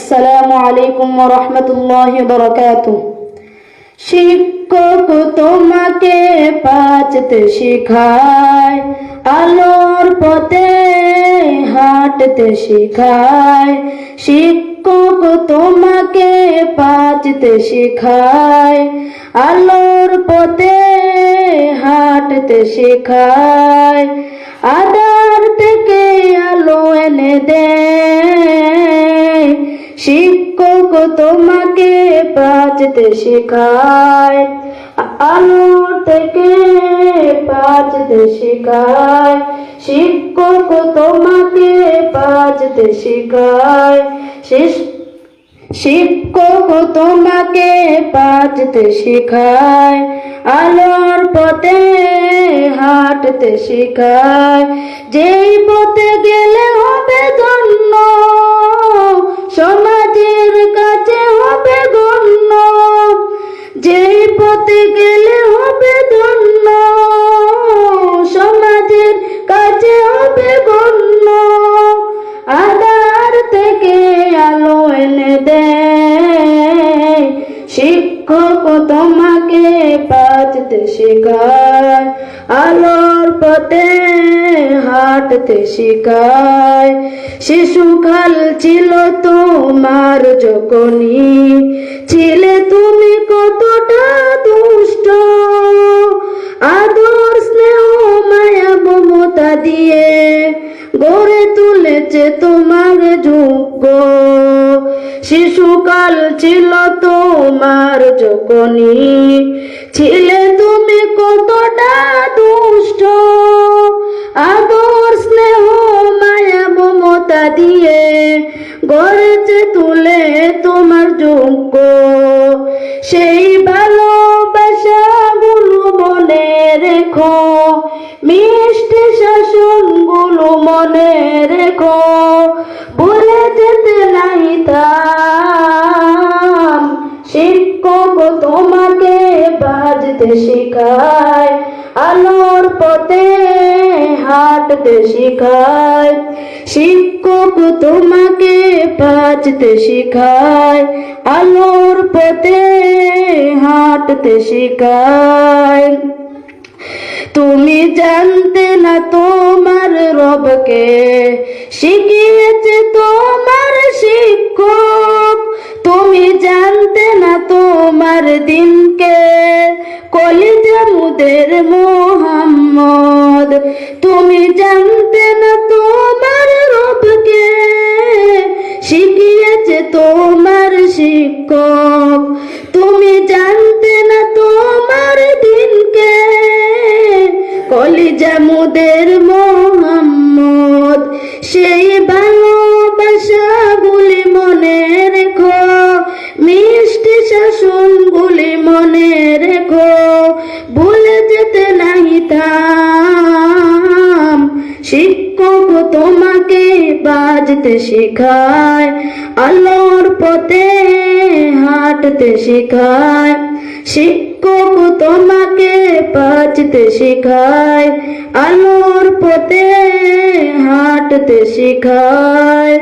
আসসালামু আলাইকুম রাহমাতুল্লাহি ওয়া বারাকাতুহু। শিক্ষক তোমাকে শিখায়, আলোর পথে হাঁটতে শিখায়। শিক্ষক তোমাকে বাঁচতে শিখায়, আলোর পথে হাঁটতে শিখায়। আদার থেকে আলো এনে দেয় শিক্ষক তোমাকে বাঁচতে শেখায়, আলো থেকে বাঁচতে শেখায়। শিক্ষক তোমাকে বাঁচতে শেখায় শিক্ষক তোমাকে বাঁচতে শেখায়। আলোর পথে হাঁটতে শেখায়। যেই পথে গেলে হবে ধন্য, সমাজের কাছে হবে গণ্য যেই পথে গেলে হবে ধন্য, সমাজের কাছে হবে গণ্য আধার থেকে আলো এনে দেয়। শিক্ষক তোমাকে বাঁচতে শেখায়, আলোর পথে হাঁটতে শেখায়। শিশুকাল ছিল তোমার যখনই, ছিলে তুমি কতটা দুষ্ট। আদর, স্নেহ, মায়া, মমতা দিয়ে গড়ে তুলেছে তোমার যোগ্য শিশুকাল ছিল তোমার যখনই। ছিলে তুমি কতটা দুষ্ট। আদর, স্নেহ, মায়া, মমতা দিয়ে গড়েছে, তুলে তোমার যোগ্য সেই ভালোবাসা গুলো মনে রেখো, মিষ্টি শাসনগুলো মনে রেখো। যেতে নাই থাম শিক্ষক তোমাকে বাজতে শেখায়, আলোর পথে হাঁটতে শেখায়। শিক্ষক তোমাকে বাজতে শেখায়, আলোর পথে হাঁটতে শেখায়। তুমি জানতে না তোমার রবকে, শিখিয়েছে তোমার দিনকে কলিজা মুদের মোহাম্মদ। তুমি জানতে না তোমার রবকে, শিখিয়েছে তোমার শিক্ষক। তুমি জানতে না তোমার দিনকে কলিজা মুদের মোহাম্মদ বাজতে শেখায় আলোর পথে হাঁটতে শেখায়। শিক্ষক তোমাকে বাঁচতে শেখায় আলোর পথে হাঁটতে শেখায়।